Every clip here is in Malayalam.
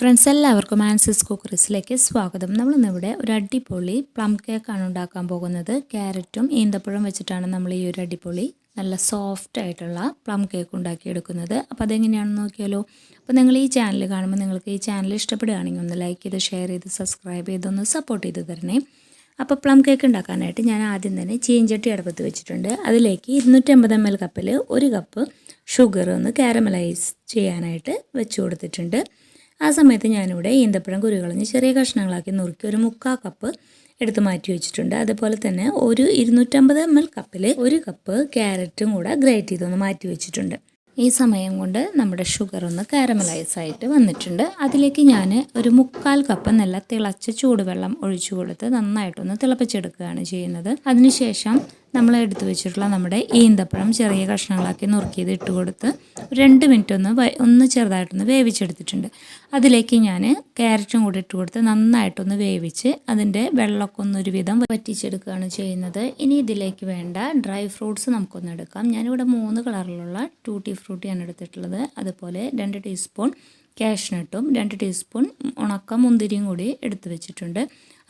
ഫ്രണ്ട്സ് എല്ലാവർക്കും ആൻസിസ് കുക്കറീസിലേക്ക് സ്വാഗതം. നമ്മൾ നമ്മളിന്നിവിടെ ഒരു അടിപൊളി പ്ലം കേക്കാണ് ഉണ്ടാക്കാൻ പോകുന്നത്. ക്യാരറ്റും ഈന്തപ്പഴം വെച്ചിട്ടാണ് നമ്മൾ ഈ ഒരു അടിപൊളി നല്ല സോഫ്റ്റ് ആയിട്ടുള്ള പ്ലം കേക്ക് ഉണ്ടാക്കിയെടുക്കുന്നത്. അപ്പോൾ അതെങ്ങനെയാണെന്ന് നോക്കിയാലോ? അപ്പോൾ നിങ്ങൾ ഈ ചാനൽ കാണുമ്പോൾ നിങ്ങൾക്ക് ഈ ചാനൽ ഇഷ്ടപ്പെടുകയാണെങ്കിൽ ഒന്ന് ലൈക്ക് ചെയ്ത് ഷെയർ ചെയ്ത് സബ്സ്ക്രൈബ് ചെയ്തൊന്ന് സപ്പോർട്ട് ചെയ്ത് തരണേ. അപ്പോൾ പ്ലം കേക്ക് ഉണ്ടാക്കാനായിട്ട് ഞാൻ ആദ്യം തന്നെ ചീഞ്ചട്ടി അടുപ്പത്ത് വെച്ചിട്ടുണ്ട്. അതിലേക്ക് ഇരുന്നൂറ്റമ്പത് എം എൽ കപ്പിൽ ഒരു കപ്പ് ഷുഗർ ഒന്ന് കാരമലൈസ് ചെയ്യാനായിട്ട് വെച്ച് കൊടുത്തിട്ടുണ്ട്. ആ സമയത്ത് ഞാനിവിടെ ഈന്തപ്പഴം കുരുകളഞ്ഞ് ചെറിയ കഷ്ണങ്ങളാക്കി നുറുക്കി ഒരു മുക്കാൽ കപ്പ് എടുത്ത് മാറ്റി വെച്ചിട്ടുണ്ട്. അതുപോലെ തന്നെ ഒരു ഇരുന്നൂറ്റമ്പത് എം എൽ കപ്പിൽ ഒരു കപ്പ് ക്യാരറ്റും കൂടെ ഗ്രേറ്റ് ചെയ്തൊന്ന് മാറ്റി വെച്ചിട്ടുണ്ട്. ഈ സമയം കൊണ്ട് നമ്മുടെ ഷുഗർ ഒന്ന് കാരമലൈസ് ആയിട്ട് വന്നിട്ടുണ്ട്. അതിലേക്ക് ഞാൻ ഒരു മുക്കാൽ കപ്പ് നല്ല തിളച്ച ചൂടുവെള്ളം ഒഴിച്ചു കൊടുത്ത് നന്നായിട്ടൊന്ന് തിളപ്പിച്ചെടുക്കുകയാണ് ചെയ്യുന്നത്. അതിനുശേഷം നമ്മൾ എടുത്തു വെച്ചിട്ടുള്ള നമ്മുടെ ഈന്തപ്പഴം ചെറിയ കഷ്ണങ്ങളാക്കി നുറുക്കിയത് ഇട്ട് കൊടുത്ത് രണ്ട് മിനിറ്റ് ഒന്ന് ഒന്ന് ചെറുതായിട്ടൊന്ന് വേവിച്ചെടുത്തിട്ടുണ്ട്. അതിലേക്ക് ഞാൻ ക്യാരറ്റും കൂടി ഇട്ട് കൊടുത്ത് നന്നായിട്ടൊന്ന് വേവിച്ച് അതിന്റെ വെള്ളമൊക്കെ ഒന്നൊരു വിധം വറ്റിച്ചെടുക്കുകയാണ് ചെയ്യുന്നത്. ഇനി ഇതിലേക്ക് വേണ്ട ഡ്രൈ ഫ്രൂട്ട്സ് നമുക്കൊന്ന് എടുക്കാം. ഞാനിവിടെ മൂന്ന് കളറിലുള്ള ടൂട്ടി ഫ്രൂട്ടിയാണ് എടുത്തിട്ടുള്ളത്. അതുപോലെ രണ്ട് ടീസ്പൂൺ കാഷ്നട്ടും രണ്ട് ടീസ്പൂൺ ഉണക്ക മുന്തിരിയും കൂടി എടുത്തു വെച്ചിട്ടുണ്ട്.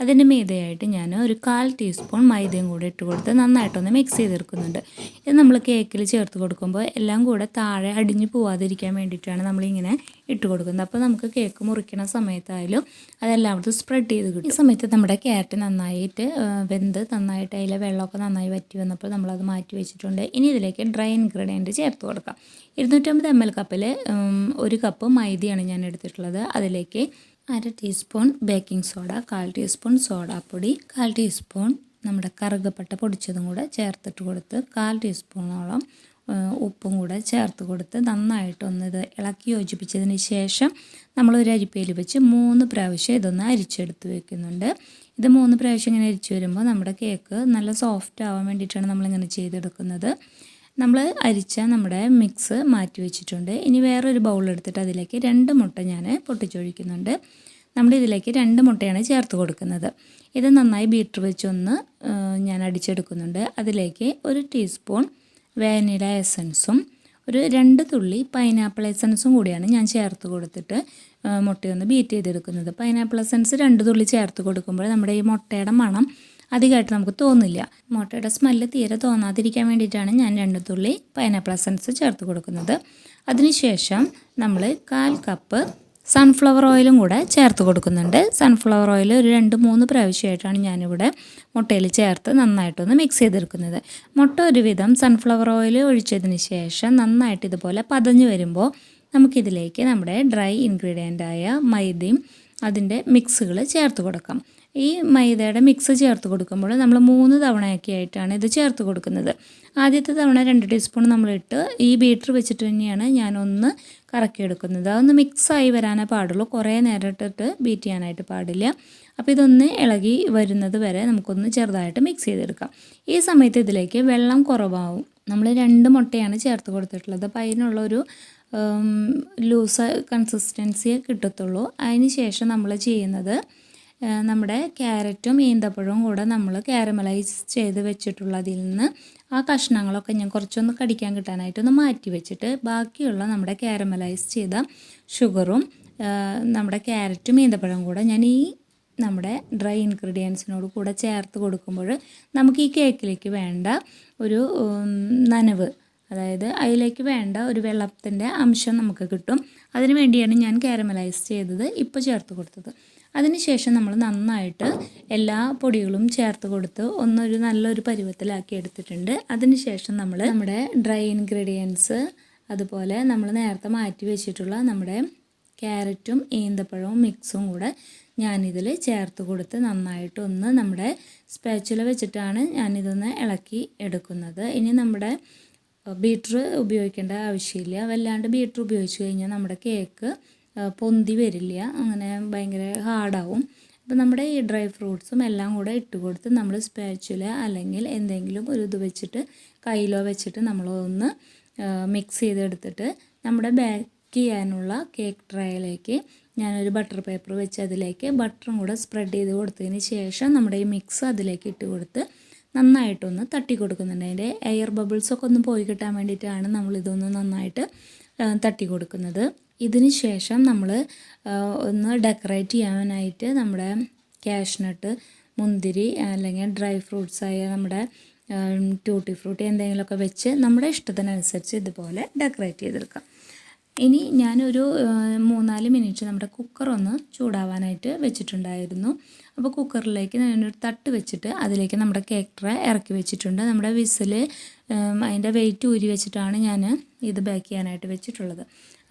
അതിന്റെ മീതയായിട്ട് ഞാൻ ഒരു കാൽ ടീസ്പൂൺ മൈദയും കൂടി ഇട്ട് കൊടുത്ത് നന്നായിട്ടൊന്ന് മിക്സ് ചെയ്തെടുക്കുന്നുണ്ട്. ഇത് നമ്മൾ കേക്കിൽ ചേർത്ത് കൊടുക്കുമ്പോൾ എല്ലാം കൂടെ താഴെ അടിഞ്ഞു പോവാതിരിക്കാൻ വേണ്ടിയിട്ടാണ് നമ്മളിങ്ങനെ ഇട്ട് കൊടുക്കുന്നത്. അപ്പോൾ നമുക്ക് കേക്ക് മുറിക്കുന്ന സമയത്തായാലും അതെല്ലായിടത്തും സ്പ്രെഡ് ചെയ്ത് കിട്ടും. ഈ സമയത്ത് നമ്മുടെ ക്യാരറ്റ് നന്നായിട്ട് വെന്ത് നന്നായിട്ട് അതിലെ വെള്ളമൊക്കെ നന്നായി വറ്റി വന്നപ്പോൾ നമ്മളത് മാറ്റി വെച്ചിട്ടുണ്ട്. ഇനി ഇതിലേക്ക് ഡ്രൈ ഇൻഗ്രീഡിയന്റ് ചേർത്ത് കൊടുക്കാം. ഇരുന്നൂറ്റമ്പത് എം എൽ കപ്പിൽ ഒരു കപ്പ് മൈദയാണ് ഞാൻ എടുത്തിട്ടുള്ളത്. അതിലേക്ക് അര ടീസ്പൂൺ ബേക്കിംഗ് സോഡ കാൽ ടീസ്പൂൺ സോഡാപ്പൊടി കാൽ ടീസ്പൂൺ നമ്മുടെ കറുകപ്പട്ട പൊടിച്ചതും കൂടെ ചേർത്തിട്ട് കൊടുത്ത് കാൽ ടീസ്പൂണോളം ഉപ്പും കൂടെ ചേർത്ത് കൊടുത്ത് നന്നായിട്ടൊന്ന് ഇത് ഇളക്കി യോജിപ്പിച്ചതിന് ശേഷം നമ്മൾ ഒരു അരിപ്പയിൽ വെച്ച് മൂന്ന് പ്രാവശ്യം ഇതൊന്ന് അരിച്ചെടുത്ത് വെക്കുന്നുണ്ട്. ഇത് മൂന്ന് പ്രാവശ്യം ഇങ്ങനെ അരിച്ചു വരുമ്പോൾ നമ്മുടെ കേക്ക് നല്ല സോഫ്റ്റ് ആവാൻ വേണ്ടിയിട്ടാണ് നമ്മളിങ്ങനെ ചെയ്തെടുക്കുന്നത്. നമ്മൾ അരിച്ച നമ്മുടെ മിക്സ് മാറ്റി വെച്ചിട്ടുണ്ട്. ഇനി വേറൊരു ബൗൾ എടുത്തിട്ട് അതിലേക്ക് രണ്ട് മുട്ട ഞാൻ പൊട്ടിച്ചൊഴിക്കുന്നുണ്ട്. നമ്മൾ ഇതിലേക്ക് രണ്ട് മുട്ടയാണ് ചേർത്ത് കൊടുക്കുന്നത്. ഇത് നന്നായി ബീറ്റർ വെച്ചൊന്ന് ഞാൻ അടിച്ചെടുക്കുന്നുണ്ട്. അതിലേക്ക് ഒരു ടീസ്പൂൺ വാനില എസൻസും ഒരു രണ്ട് തുള്ളി പൈനാപ്പിൾ എസൻസും കൂടിയാണ് ഞാൻ ചേർത്ത് കൊടുത്തിട്ട് മുട്ടയൊന്ന് ബീറ്റ് ചെയ്തെടുക്കുന്നത്. പൈനാപ്പിൾ എസൻസ് രണ്ട് തുള്ളി ചേർത്ത് കൊടുക്കുമ്പോൾ നമ്മുടെ ഈ മുട്ടയുടെ മണം അധികമായിട്ട് നമുക്ക് തോന്നില്ല. മുട്ടയുടെ സ്മെല്ല് തീരെ തോന്നാതിരിക്കാൻ വേണ്ടിയിട്ടാണ് ഞാൻ രണ്ട് തുള്ളി പൈനാപ്പിൾ എസൻസ് ചേർത്ത് കൊടുക്കുന്നത്. അതിനുശേഷം നമ്മൾ കാൽ കപ്പ് സൺഫ്ലവർ ഓയിലും കൂടെ ചേർത്ത് കൊടുക്കുന്നുണ്ട്. സൺഫ്ലവർ ഓയിൽ ഒരു രണ്ട് മൂന്ന് പ്രാവശ്യമായിട്ടാണ് ഞാനിവിടെ മുട്ടയിൽ ചേർത്ത് നന്നായിട്ടൊന്ന് മിക്സ് ചെയ്തെടുക്കുന്നത്. മുട്ട ഒരുവിധം സൺഫ്ലവർ ഓയിൽ ഒഴിച്ചതിന് ശേഷം നന്നായിട്ട് ഇതുപോലെ പതഞ്ഞു വരുമ്പോൾ നമുക്കിതിലേക്ക് നമ്മുടെ ഡ്രൈ ഇൻഗ്രീഡിയന്റായ മൈദയും അതിന്റെ മിക്സുകൾ ചേർത്ത് കൊടുക്കാം. ഈ മൈദയുടെ മിക്സ് ചേർത്ത് കൊടുക്കുമ്പോൾ നമ്മൾ മൂന്ന് തവണയൊക്കെ ആയിട്ടാണ് ഇത് ചേർത്ത് കൊടുക്കുന്നത്. ആദ്യത്തെ തവണ രണ്ട് ടീസ്പൂൺ നമ്മളിട്ട് ഈ ബീറ്റർ വെച്ചിട്ട് തന്നെയാണ് ഞാനൊന്ന് കറക്കിയെടുക്കുന്നത്. അതൊന്ന് മിക്സായി വരാനേ പാടുള്ളൂ. കുറേ നേരം ഇട്ടിട്ട് ബീറ്റ് ചെയ്യാനായിട്ട് പാടില്ല. അപ്പോൾ ഇതൊന്ന് ഇളകി വരുന്നത് വരെ നമുക്കൊന്ന് ചെറുതായിട്ട് മിക്സ് ചെയ്തെടുക്കാം. ഈ സമയത്ത് ഇതിലേക്ക് വെള്ളം കുറവാകും നമ്മൾ രണ്ട് മുട്ടയാണ് ചേർത്ത് കൊടുത്തിട്ടുള്ളത്. അപ്പോൾ അതിനുള്ള ഒരു ലൂസ് കൺസിസ്റ്റൻസിയെ കിട്ടത്തുള്ളൂ. അതിന് ശേഷം നമ്മൾ ചെയ്യുന്നത് നമ്മുടെ ക്യാരറ്റും ഈന്തപ്പഴവും കൂടെ നമ്മൾ കാരമലൈസ് ചെയ്ത് വെച്ചിട്ടുള്ളതിൽ നിന്ന് ആ കഷ്ണങ്ങളൊക്കെ ഞാൻ കുറച്ചൊന്ന് കടിക്കാൻ കിട്ടാനായിട്ട് ഒന്ന് മാറ്റി വെച്ചിട്ട് ബാക്കിയുള്ള നമ്മുടെ കാരമലൈസ് ചെയ്ത ഷുഗറും നമ്മുടെ ക്യാരറ്റും ഈന്തപ്പഴവും കൂടെ ഞാൻ ഈ നമ്മുടെ ഡ്രൈ ഇൻഗ്രീഡിയൻസിനോട് കൂടെ ചേർത്ത് കൊടുക്കുമ്പോൾ നമുക്ക് ഈ കേക്കിലേക്ക് വേണ്ട ഒരു നനവ് അതായത് അതിലേക്ക് വേണ്ട ഒരു വെള്ളത്തിന്റെ അംശം നമുക്ക് കിട്ടും. അതിനു വേണ്ടിയാണ് ഞാൻ കാരമലൈസ് ചെയ്തത് ഇപ്പോൾ ചേർത്ത് കൊടുത്തത്. അതിനുശേഷം നമ്മൾ നന്നായിട്ട് എല്ലാ പൊടികളും ചേർത്ത് കൊടുത്ത് ഒന്നൊരു നല്ലൊരു പരുവത്തിലാക്കി എടുത്തിട്ടുണ്ട്. അതിനുശേഷം നമ്മൾ നമ്മുടെ ഡ്രൈ ഇൻഗ്രീഡിയൻസ് അതുപോലെ നമ്മൾ നേരത്തെ മാറ്റി വെച്ചിട്ടുള്ള നമ്മുടെ ക്യാരറ്റും ഈന്തപ്പഴവും മിക്സും കൂടെ ഞാനിതിൽ ചേർത്ത് കൊടുത്ത് നന്നായിട്ടൊന്ന് നമ്മുടെ സ്പാച്ചുല വെച്ചിട്ടാണ് ഞാനിതൊന്ന് ഇളക്കി എടുക്കുന്നത്. ഇനി നമ്മുടെ ബീറ്റർ ഉപയോഗിക്കേണ്ട ആവശ്യമില്ല. വല്ലാണ്ട് ബീറ്റർ ഉപയോഗിച്ച് കഴിഞ്ഞാൽ നമ്മുടെ കേക്ക് പൊന്തി വരില്ല. അങ്ങനെ ഭയങ്കര ഹാർഡാവും അപ്പോൾ നമ്മുടെ ഈ ഡ്രൈ ഫ്രൂട്ട്സും എല്ലാം കൂടെ ഇട്ട് കൊടുത്ത് നമ്മൾ സ്പാച്ചുല അല്ലെങ്കിൽ എന്തെങ്കിലും ഒരു ഇത് വെച്ചിട്ട് കയ്യിലോ വെച്ചിട്ട് നമ്മളൊന്ന് മിക്സ് ചെയ്തെടുത്തിട്ട് നമ്മുടെ ബേക്ക് ചെയ്യാനുള്ള കേക്ക് ട്രേയിലേക്ക് ഞാനൊരു ബട്ടർ പേപ്പർ വെച്ച് അതിലേക്ക് ബട്ടറും കൂടെ സ്പ്രെഡ് ചെയ്ത് കൊടുത്തതിന് ശേഷം നമ്മുടെ ഈ മിക്സ് അതിലേക്ക് ഇട്ട് കൊടുത്ത് നന്നായിട്ടൊന്ന് തട്ടി കൊടുക്കുന്നുണ്ട്. അതിന്റെ എയർ ബബിൾസൊക്കെ ഒന്ന് പോയി കിട്ടാൻ വേണ്ടിയിട്ടാണ് നമ്മളിതൊന്ന് നന്നായിട്ട് തട്ടി കൊടുക്കുന്നത്. ഇതിന് ശേഷം നമ്മൾ ഒന്ന് ഡെക്കറേറ്റ് ചെയ്യാനായിട്ട് നമ്മുടെ കാഷ്നട്ട് മുന്തിരി അല്ലെങ്കിൽ ഡ്രൈ ഫ്രൂട്ട്സ് ആയ നമ്മുടെ ട്യൂട്ടി ഫ്രൂട്ടി എന്തെങ്കിലുമൊക്കെ വെച്ച് നമ്മുടെ ഇഷ്ടത്തിനനുസരിച്ച് ഇതുപോലെ ഡെക്കറേറ്റ് ചെയ്തെടുക്കാം. ഇനി ഞാനൊരു മൂന്നാൽ മിനിറ്റ് നമ്മുടെ കുക്കർ ഒന്ന് ചൂടാവാനായിട്ട് വെച്ചിട്ടുണ്ടായിരുന്നു. അപ്പോൾ കുക്കറിലേക്ക് ഞാനൊരു തട്ട് വെച്ചിട്ട് അതിലേക്ക് നമ്മുടെ കേക്ക് ട്രേ ഇറക്കി വെച്ചിട്ടുണ്ട്. നമ്മുടെ വിസിൽ അതിന്റെ വെയിറ്റ് ഊരി വെച്ചിട്ടാണ് ഞാൻ ഇത് ബേക്ക് ചെയ്യാനായിട്ട് വെച്ചിട്ടുള്ളത്.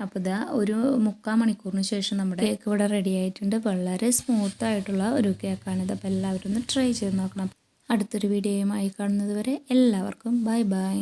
അപ്പോൾ ഇതാ ഒരു മുക്കാൽ മണിക്കൂറിന് ശേഷം നമ്മുടെ കേക്ക് ഇവിടെ റെഡി ആയിട്ടുണ്ട്. വളരെ സ്മൂത്ത് ആയിട്ടുള്ള ഒരു കേക്കാണിത് അപ്പോൾ എല്ലാവരും ഒന്ന് ട്രൈ ചെയ്ത് നോക്കണം. അടുത്തൊരു വീഡിയോയുമായി കാണുന്നത് വരെ എല്ലാവർക്കും ബൈ ബൈ